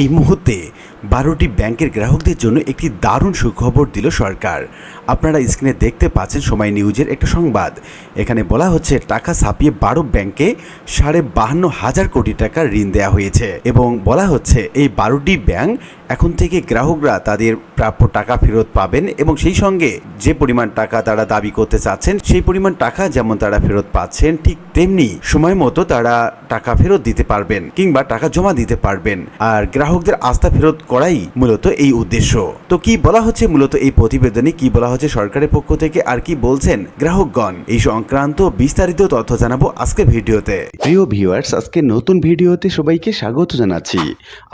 এই মুহূর্তে বারোটি ব্যাংকের গ্রাহকদের জন্য একটি দারুণ সুখবর দিল সরকার। আপনারা স্ক্রিনে দেখতে পাচ্ছেন সময় নিউজের একটা সংবাদ। এখানে বলা হচ্ছে, টাকা ছাপিয়ে বারো ব্যাংকে সাড়ে বাহান্ন হাজার কোটি টাকা ঋণ দেওয়া হয়েছে এবং বলা হচ্ছে, এই বারোটি ব্যাংক এখন থেকে গ্রাহকরা তাদের প্রাপ্য টাকা ফেরত পাবেন এবং সেই সঙ্গে যে পরিমাণ টাকা তারা দাবি করতে চাচ্ছেন, সেই পরিমাণ টাকা যেমন তারা ফেরত পাচ্ছেন, ঠিক তেমনি সময় মতো তারা টাকা ফেরত দিতে পারবেন কিংবা টাকা জমা দিতে পারবেন। আর গ্রাহকদের আস্থা ফেরত করাই মূলত এই উদ্দেশ্য। তো কি বলা হচ্ছে মূলত এই প্রতিবেদনে? কি বলা হচ্ছে সরকারের পক্ষ থেকে? আর কি বলছেন গ্রাহকগণ? এই সংক্রান্ত বিস্তারিত তথ্য জানাব আজকের ভিডিওতে। প্রিয় ভিউয়ার্স আজকে নতুন ভিডিওতে সবাইকে স্বাগত জানাচ্ছি।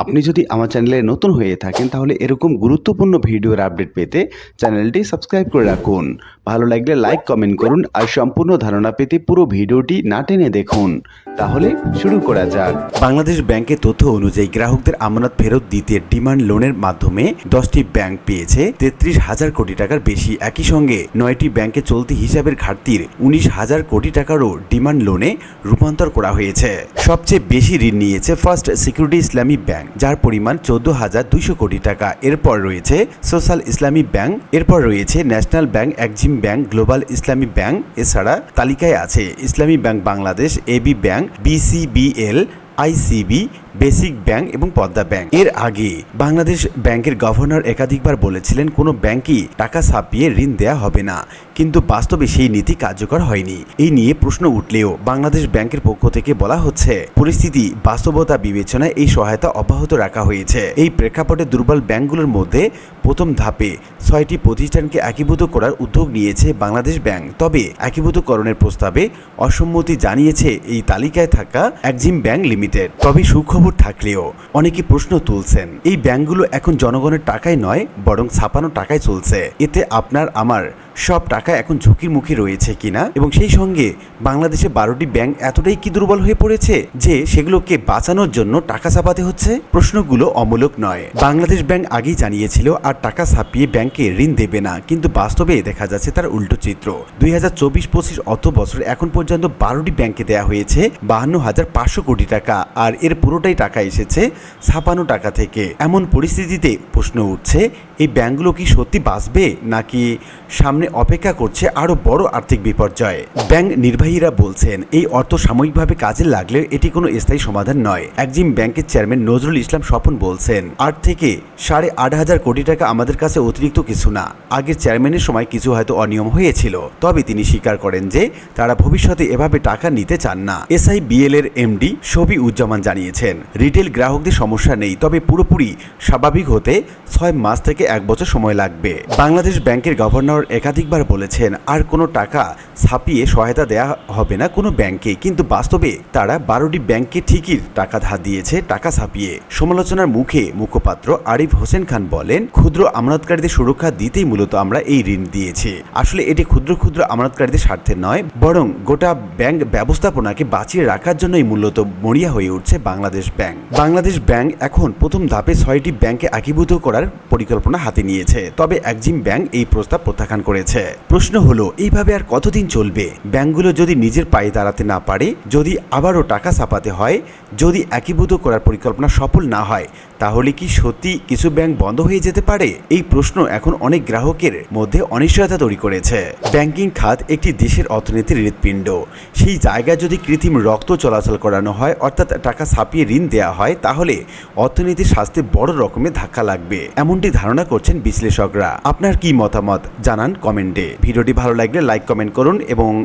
আপনি যদি আমার চ্যানেলে নতুন হয়ে থাকেন, তাহলে এরকম গুরুত্বপূর্ণ ভিডিওর আপডেট পেতে চ্যানেলটি সাবস্ক্রাইব করে রাখুন। ভালো লাগলে লাইক, কমেন্ট করুন আর সম্পূর্ণ ধারণা পেতে পুরো ভিডিওটি না টেনে দেখুন। তাহলে শুরু করা যাক। বাংলাদেশ ব্যাংকের তথ্য অনুযায়ী গ্রাহকদের আমানত ফেরত দিতে ডিমান্ড লোনের মাধ্যমে দশটি ব্যাংক পেয়েছে তেত্রিশ হাজার কোটি টাকার বেশি একই সঙ্গে। নয়টি ব্যাংকে চলতি হিসাবের ঘাটতির উনিশ হাজার কোটি টাকারও ডিমান্ড লোনে রূপান্তর করা হয়েছে। সবচেয়ে বেশি ঋণ নিয়েছে ফার্স্ট সিকিউরিটি ইসলামী ব্যাংক, যার পরিমাণ চোদ্দ হাজার দুইশো কোটি টাকা। এরপর রয়েছে সোশ্যাল ইসলামী ব্যাংক, এরপর রয়েছে national bank, Exim bank, global Islami bank এছাড়া তালিকায় আছে। Islami bank Bangladesh AB bank BCBL ICB basic bank এবং পদ্মা ব্যাংক। এর আগে বাংলাদেশ ব্যাংকের গভর্নর একাধিকবার বলেছিলেন, কোনো ব্যাংকই টাকা ছাপিয়ে ঋণ দেয়া হবে না। কিন্তু বাস্তবে সেই নীতি কার্যকর হয়নি। এই নিয়ে প্রশ্ন উঠলেও বাংলাদেশ ব্যাংকের পক্ষ থেকে বলা হচ্ছে, পরিস্থিতি বাস্তবতা বিবেচনায় এই সহায়তা অব্যাহত রাখা হয়েছে। এই প্রেক্ষাপটে দুর্বল ব্যাংকগুলোর মধ্যে প্রথম ধাপে ছয়টি প্রতিষ্ঠানকে একীভূত করার উদ্যোগ নিয়েছে বাংলাদেশ ব্যাংক। তবে একীভূতকরণের প্রস্তাবে অসম্মতি জানিয়েছে এই তালিকায় থাকা একজিম ব্যাংক লিমিটেড। তবে সুখবর থাকলেও অনেকে প্রশ্ন তুলছেন, এই ব্যাংকগুলো এখন জনগণের টাকায় নয়, বরং ছাপানো টাকায় চলছে। এতে আপনার, আমার সব টাকা এখন ঝুঁকির মুখে রয়েছে কিনা? এবং সেই সঙ্গে বাংলাদেশে বারোটি ব্যাংক এতটাই কি দুর্বল হয়ে পড়েছে যে সেগুলোকে বাঁচানোর জন্য টাকা ছাপাতে হচ্ছে? প্রশ্নগুলো অমূলক নয়। বাংলাদেশ ব্যাংক আগেই জানিয়েছিল, আর টাকা ছাপিয়ে ব্যাংকে ঋণ দেবে না। কিন্তু বাস্তবে দেখা যাচ্ছে তার উল্টো চিত্র। দুই হাজার চব্বিশ পঁচিশ অত বছর এখন পর্যন্ত বারোটি ব্যাংকে দেওয়া হয়েছে, বাহান্ন হাজার পাঁচশো কোটি টাকা। আর এর পুরোটাই টাকা এসেছে ছাপানো টাকা থেকে। এমন পরিস্থিতিতে প্রশ্ন উঠছে এই ব্যাংকগুলো কি সত্যি বাঁচবে নাকি সামনে অপেক্ষা করছে আরও বড় আর্থিক বিপর্যয়? ব্যাংক নির্বাহীরা বলছেন, এই অর্থ সাময়িকভাবে কাজে লাগলেও এটি কোনো স্থায়ী সমাধান নয়, একজিম ব্যাংকের চেয়ারম্যান নজরুল ইসলাম স্বপন বলছেন। আট থেকে সাড়ে আট হাজার কোটি টাকা আমাদের কাছে অতিরিক্ত কিছু না আগের চেয়ারম্যানের সময় কিছু হয়তো অনিয়ম হয়েছিল, তবে তিনি স্বীকার করেন যে তারা ভবিষ্যতে এভাবে টাকা নিতে চান না। এসআই বিএল এর এমডি শবি উজ্জামান জানিয়েছেন, রিটেল গ্রাহকদের সমস্যা নেই, তবে পুরোপুরি স্বাভাবিক হতে ছয় মাস থেকে এক বছর সময় লাগবে। বাংলাদেশ ব্যাংকের গভর্নর একাধিকবার বলেছেন, আর কোনো টাকা ছাপিয়ে সহায়তা দেয়া হবে না কোনো ব্যাংকে। কিন্তু বাস্তবে তারা বারোটি ব্যাংকে ঠিকই টাকা ধার দিয়েছে, টাকা ছাপিয়ে। সমালোচনার মুখে মুখপাত্র আরিফ হোসেন খান বলেন, ক্ষুদ্র আমানতকারীদের সুরক্ষা দিতেই মূলত আমরা এই ঋণ দিয়েছি। আসলে এটি ক্ষুদ্র ক্ষুদ্র আমানতকারীদের স্বার্থে নয়, বরং গোটা ব্যাংক ব্যবস্থাপনাকে বাঁচিয়ে রাখার জন্যই মূলত মরিয়া হয়ে উঠছে বাংলাদেশ ব্যাংক। বাংলাদেশ ব্যাংক এখন প্রথম ধাপে ছয়টি ব্যাংকে একীভূত করার পরিকল্পনা হাতে নিয়েছে, তবে একজিম ব্যাংক এই প্রস্তাব প্রত্যাখ্যান করেছে। প্রশ্ন হলো, এইভাবে আর কতদিন চলবে? ব্যাংকগুলো যদি নিজের পায়ে দাঁড়াতে না পারে, যদি আবারও টাকা ছাপাতে হয়, যদি একীভূত করার পরিকল্পনা সফল না হয়, তাহলে কি সত্যি কিছু ব্যাংক বন্ধ হয়ে যেতে পারে? এই প্রশ্ন এখন অনেক গ্রাহকের মধ্যে অনিশ্চয়তা তৈরি করেছে। ব্যাংকিং খাত একটি দেশের অর্থনীতির হৃৎপিণ্ড। সেই জায়গায় যদি কৃত্রিম রক্ত চলাচল করানো হয়, অর্থাৎ টাকা ছাপিয়ে ঋণ দেওয়া হয়, তাহলে অর্থনীতির স্বাস্থ্যে বড় রকমের ধাক্কা লাগবে, এমনটি ধারণা করছেন বিশ্লেষকরা। আপনার কি মতামত? জানান কমেন্টে। ভিডিওটি ভালো লাগলে লাইক, কমেন্ট করুন এবং